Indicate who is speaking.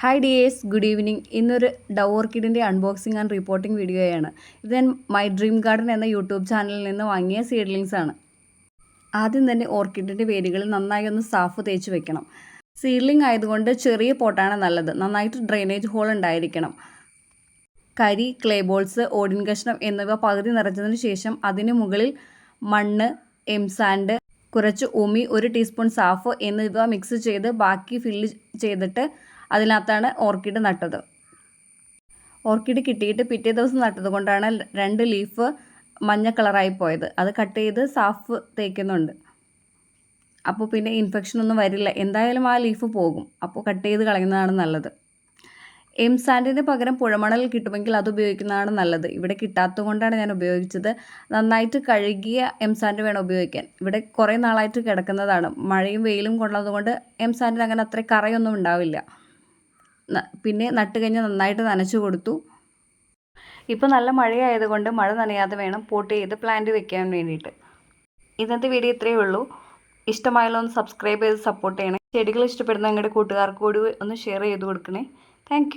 Speaker 1: Hi dears good evening ഇന്നൊരു ഡൗ ഓർക്കിഡിന്റെ അൺബോക്സിംഗ് ആൻഡ് റിപ്പോർട്ടിംഗ് വീഡിയോയാണ് ഇത് ഞാൻ മൈ ഡ്രീം ഗാർഡൻ എന്ന യൂട്യൂബ് ചാനലിൽ നിന്ന് വാങ്ങിയ സീഡ്ലിങ്സ് ആണ്. ആദ്യം തന്നെ ഓർക്കിഡിന്റെ വേരുകൾ നന്നായി ഒന്ന് സാഫ് തേച്ച് വെക്കണം. സീഡ്ലിംഗ് ആയതുകൊണ്ട് ചെറിയ പോട്ടാണ് നല്ലത്. നന്നായിട്ട് ഡ്രെയിനേജ് ഹോൾ ഉണ്ടായിരിക്കണം. കരി ക്ലേ ബോൾസ് ഓടിൻ കഷ്ണം എന്നിവ പകുതി നിറച്ചതിന് ശേഷം അതിന് മുകളിൽ മണ്ണ് എംസാൻഡ് കുറച്ച് ഉമി ഒരു ടീസ്പൂൺ സാഫ് എന്നിവ മിക്സ് ചെയ്ത് ബാക്കി ഫില്ല് ചെയ്തിട്ട് അതിനകത്താണ് ഓർക്കിഡ് നട്ടത്. ഓർക്കിഡ് കിട്ടിയിട്ട് പിറ്റേ ദിവസം നട്ടത് കൊണ്ടാണ് രണ്ട് ലീഫ് മഞ്ഞ കളറായി പോയത്. അത് കട്ട് ചെയ്ത് സാഫ് തേക്കുന്നുണ്ട്. അപ്പോൾ പിന്നെ ഇൻഫെക്ഷൻ ഒന്നും വരില്ല. എന്തായാലും ആ ലീഫ് പോകും. അപ്പോൾ കട്ട് ചെയ്ത് കളയുന്നതാണ് നല്ലത്. എം സാൻഡിന് പകരം പുഴമണൽ കിട്ടുമെങ്കിൽ അത് ഉപയോഗിക്കുന്നതാണ് നല്ലത്. ഇവിടെ കിട്ടാത്തതുകൊണ്ടാണ് ഞാൻ ഉപയോഗിച്ചത്. നന്നായിട്ട് കഴുകിയ എം സാൻഡ് വേണം ഉപയോഗിക്കാൻ. ഇവിടെ കുറേ നാളായിട്ട് കിടക്കുന്നതാണ്. മഴയും വെയിലും കൊള്ളതുകൊണ്ട് എം സാൻഡിന് അങ്ങനെ അത്ര കറയൊന്നും ഉണ്ടാവില്ല. പിന്നെ നട്ട് കഴിഞ്ഞ് നന്നായിട്ട് നനച്ചു കൊടുത്തു. ഇപ്പോൾ നല്ല മഴയായതുകൊണ്ട് മഴ നനയാതെ വേണം പോട്ട് ചെയ്ത് പ്ലാന്റ് വെക്കാൻ വേണ്ടിയിട്ട്. ഇന്നത്തെ വീഡിയോ ഇത്രയേ ഉള്ളൂ. ഇഷ്ടമായാലും ഒന്ന് സബ്സ്ക്രൈബ് ചെയ്ത് സപ്പോർട്ട് ചെയ്യണേ. ചെടികൾ ഇഷ്ടപ്പെടുന്ന നിങ്ങളുടെ കൂട്ടുകാർക്ക് കൂടി ഒന്ന് ഷെയർ ചെയ്ത് കൊടുക്കണേ. താങ്ക്